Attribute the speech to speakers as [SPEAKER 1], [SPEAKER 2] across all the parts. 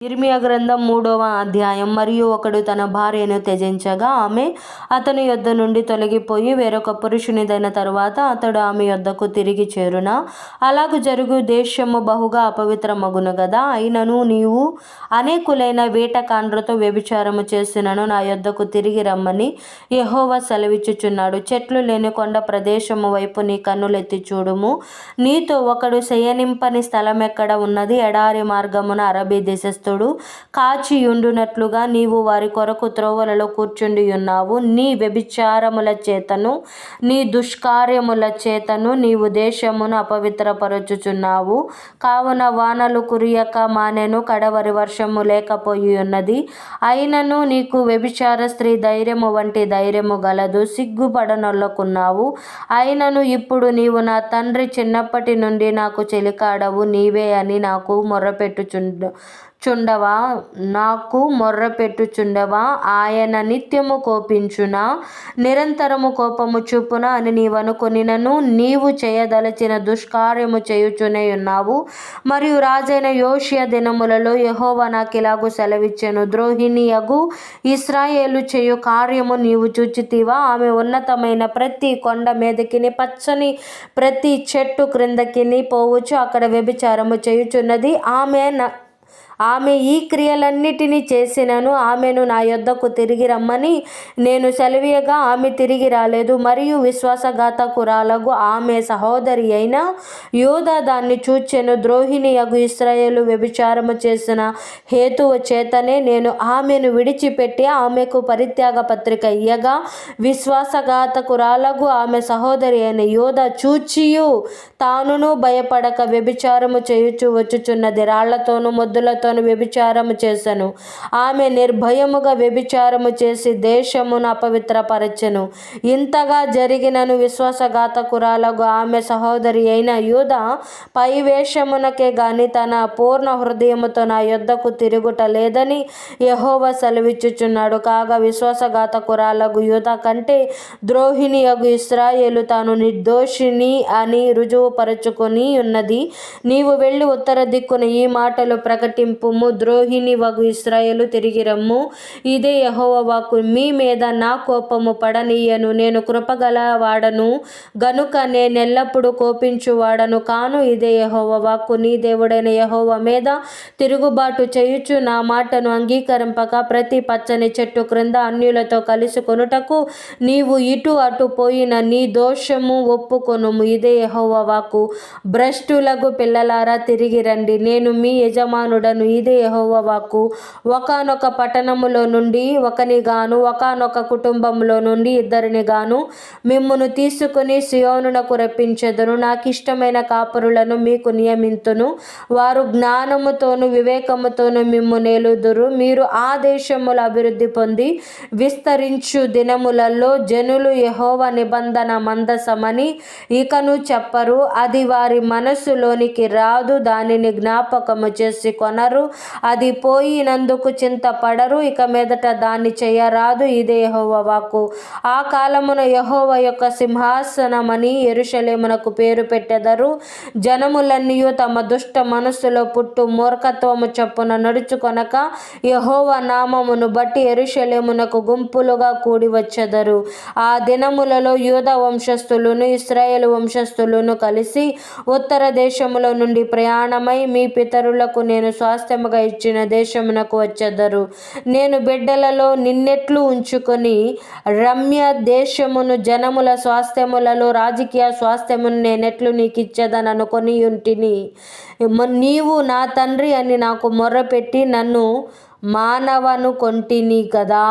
[SPEAKER 1] ఇర్మియా గ్రంథం మూడవ అధ్యాయం. మరియు ఒకడు తన భార్యను త్యజించగా ఆమె అతని యొద్ద నుండి తొలగిపోయి వేరొక పురుషునిదైన తరువాత అతడు ఆమె యొద్దకు తిరిగి చేరున? అలాగు జరుగు దేశము బహుగా అపవిత్రమగును గదా? అయినను నీవు అనేకులైన వేటకాండ్రతో వ్యభిచారము చేసినను నా యొద్దకు తిరిగి రమ్మని యహోవ సెలవిచ్చుచున్నాడు. చెట్లు లేని కొండ ప్రదేశము వైపు నీ కన్నులెత్తి చూడుము. నీతో ఒకడు శయనింపని స్థలం ఎక్కడ ఉన్నది? ఎడారి మార్గమున అరబీ దేశస్థుడు కాచియుండునట్లుగా నీవు వారి కొరకు త్రోవలలో కూర్చుండి ఉన్నావు. నీ వ్యభిచారముల చేతను నీ దుష్కార్యముల చేతను నీవు దేశమును అపవిత్రపరచుచున్నావు. కావున వానలు కురియక మానెను కడవరి వర్షము లేకపోయి ఉన్నది. అయినను నీకు వ్యభిచార స్త్రీ ధైర్యము వంటి ధైర్యము గలదు. సిగ్గుపడనొల్లకున్నావు. అయినను ఇప్పుడు నీవు నా తండ్రి చిన్నప్పటి నుండి నాకు చెలికాడవు. నీవే అని నాకు మొర్రపెట్టుచుండు చుండవా నాకు మొర్రపెట్టుచుండవా ఆయన నిత్యము కోపించునా? నిరంతరము కోపము చూపున అని నీవనుకొనినను నీవు చేయదలచిన దుష్కార్యము చేయుచునే ఉన్నావు. మరియు రాజైన యోషియా దినములలో యెహోవా నాకిలాగు సెలవిచ్చెను. ద్రోహిణియగు ఇస్రాయేలు చేయు కార్యము నీవు చూచితివా? ఆమె ఉన్నతమైన ప్రతి కొండ మీదకిని పచ్చని ప్రతి చెట్టు క్రిందకిని పోవచ్చు అక్కడ వ్యభిచారము చేయుచున్నది. ఆమె ఆమె ఈ క్రియలన్నిటినీ చేసినను ఆమెను నా యొద్దకు తిరిగి రమ్మని నేను సెలవీయగా ఆమె తిరిగి రాలేదు. మరియు విశ్వాసఘాతకురాలకు ఆమె సహోదరి అయిన యోధ దాన్ని చూచెను. ద్రోహిణి అగు ఇస్రాయేలు వ్యభిచారము చేసిన హేతువు చేతనే నేను ఆమెను విడిచిపెట్టి ఆమెకు పరిత్యాగ పత్రిక ఇయ్యగా విశ్వాసఘాతకురాలకు ఆమె సహోదరి అయిన యోధ చూచియు. తానును భయపడక వ్యభిచారము చేయుచు వచ్చుచున్నది. రాళ్ళతోనూ తను వ్యభిచారము చేసెను. ఆమె నిర్భయముగా వ్యభిచారము చేసి దేశమును అపవిత్రపరచెను. ఇంతగా జరిగినను విశ్వాసఘాతకురాలకు ఆమె సహోదరి అయిన యూద పైవేషమునకే గాని తన పూర్ణ హృదయముతో నా యుద్ధకు తిరుగుట లేదని యహోవ సెలవిచ్చుచున్నాడు. కాగా విశ్వాసఘాతకురాలకు యూధ కంటే ద్రోహిణి అగు ఇస్రాయేలు తాను నిర్దోషిని అని రుజువుపరచుకొని ఉన్నది. నీవు వెళ్ళి ఉత్తర దిక్కున ఈ మాటలు ప్రకటింపుము ద్రోహిణి వగు ఇస్రాయేలు తిరిగి రమ్ము. ఇదే యహోవ వాక్కు. మీ మీద నా కోపము పడనీయను. నేను కృపగల వాడను గనుక నేనెల్లప్పుడూ కోపించువాడను. కాను ఇదే యహోవ వాక్కు. నీ దేవుడైన యహోవ మీద తిరుగుబాటు చేయుచు నా మాటను అంగీకరింపక ప్రతి పచ్చని చెట్టు క్రింద అన్యులతో కలుసుకొనుటకు నీవు ఇటు అటు పోయిన నీ దోషము ఒప్పుకొనుము. ఇదే యహోవ వాక్కు. భ్రష్టులగు పిల్లలారా తిరిగి రండి. నేను మీ యజమానుడను ఇదే యెహోవా వాక్కు. ఒకానొక పట్టణములో నుండి ఒకని గాను ఒకానొక కుటుంబంలో నుండి ఇద్దరిని గాను మిమ్మును తీసుకుని సియోనునకు రప్పించెదను. నాకిష్టమైన కాపరులను మీకు నియమింతును. వారు జ్ఞానముతోను వివేకముతోను మిమ్ము నేలుదురు. మీరు ఆ దేశముల అభివృద్ధి పొంది విస్తరించు దినములలో జనులు యహోవ నిబంధన మందసమని ఇకను చెప్పరు. అది వారి మనస్సులోనికి రాదు. దానిని జ్ఞాపకము చేసి కొనరు. అది పోయినందుకు చింతపడరు ఇక మీదట దాన్ని చేయరాదు ఇదే యహోవ వాక్కు. ఆ కాలమున యహోవ యొక్క సింహాసనమని ఎరుషలేమునకు పేరు పెట్టెదరు. జనములన్నీ తమ దుష్ట మనస్సులో పుట్టు మూర్ఖత్వము చొప్పున నడుచుకొనక యహోవ నామమును బట్టి ఎరుషలేమునకు గుంపులుగా కూడి వచ్చెదరు. ఆ దినములలో యూద వంశస్థులను ఇస్రాయేల్ వంశస్థులను కలిసి ఉత్తర దేశముల నుండి ప్రయాణమై మీ పితరులకు నేను స్వాస్థ్యముగా ఇచ్చిన దేశమునకు వచ్చెదరు. నేను బిడ్డలలో నిన్నెట్లు ఉంచుకొని రమ్య దేశమును జనముల స్వాస్థ్యములలో రాజకీయ స్వాస్థ్యమును నేనెట్లు నీకు ఇచ్చేదని అనుకొని ఉంటిని నీవు నా తండ్రి అని నాకు మొర్రపెట్టి నన్ను మానవను కొంటిని కదా.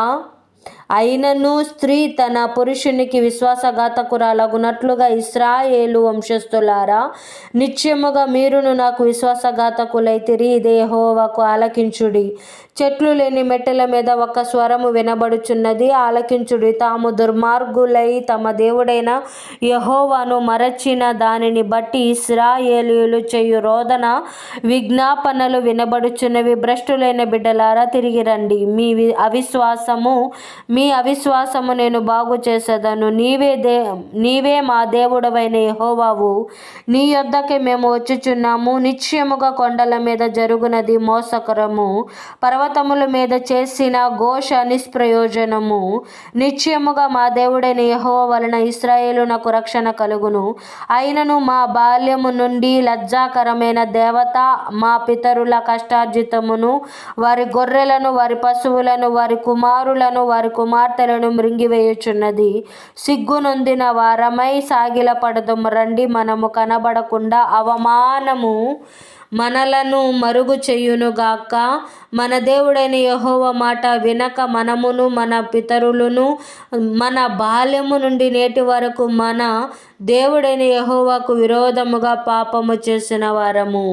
[SPEAKER 1] అయినను స్త్రీ తన పురుషునికి విశ్వాసఘాతకురాలగునట్లుగా ఇస్రాయేలు వంశస్థులారా నిశ్చయముగా మీరును నాకు విశ్వాసఘాతకులైతిరి ఇదే యెహోవాకు ఆలకించుడి. చెట్లు లేని మెట్టెల మీద ఒక స్వరము వినబడుచున్నది ఆలకించుడి. తాము దుర్మార్గులై తమ దేవుడైన యహోవాను మరచిన దానిని బట్టి ఇస్రాయేలీలు చేయు రోదన విజ్ఞాపనలు వినబడుచున్నవి. భ్రష్టులైన బిడ్డలారా తిరిగి రండి. మీ వి- అవిశ్వాసము మీ అవిశ్వాసము నేను బాగు చేసేదను. నీవే దే నీవే మా దేవుడవైన యెహోవావు. నీ యొద్దకి మేము వచ్చుచున్నాము. నిశ్చయముగా కొండల మీద జరుగునది మోసకరము. పర్వతముల మీద చేసిన ఘోష నిష్ప్రయోజనము. నిశ్చయముగా మా దేవుడైన యహోవ వలన ఇస్రాయేలు నాకు రక్షణ కలుగును. అయినను మా బాల్యము నుండి లజ్జాకరమైన దేవత మా పితరుల కష్టార్జితమును వారి గొర్రెలను వారి పశువులను వారి కుమారులను వారి కుమార్తెలను మృంగివేయుచున్నది. సిగ్గునొందిన వారమై సాగిలపడదుము రండి మనము కనబడకుండా అవమానము మనలను మరుగు చేయునుగాక మన దేవుడైన యహోవ మాట వినక మనమును మన పితరులను మన బాల్యము నుండి నేటి వరకు మన దేవుడైన యహోవాకు విరోధముగా పాపము చేసిన వారము.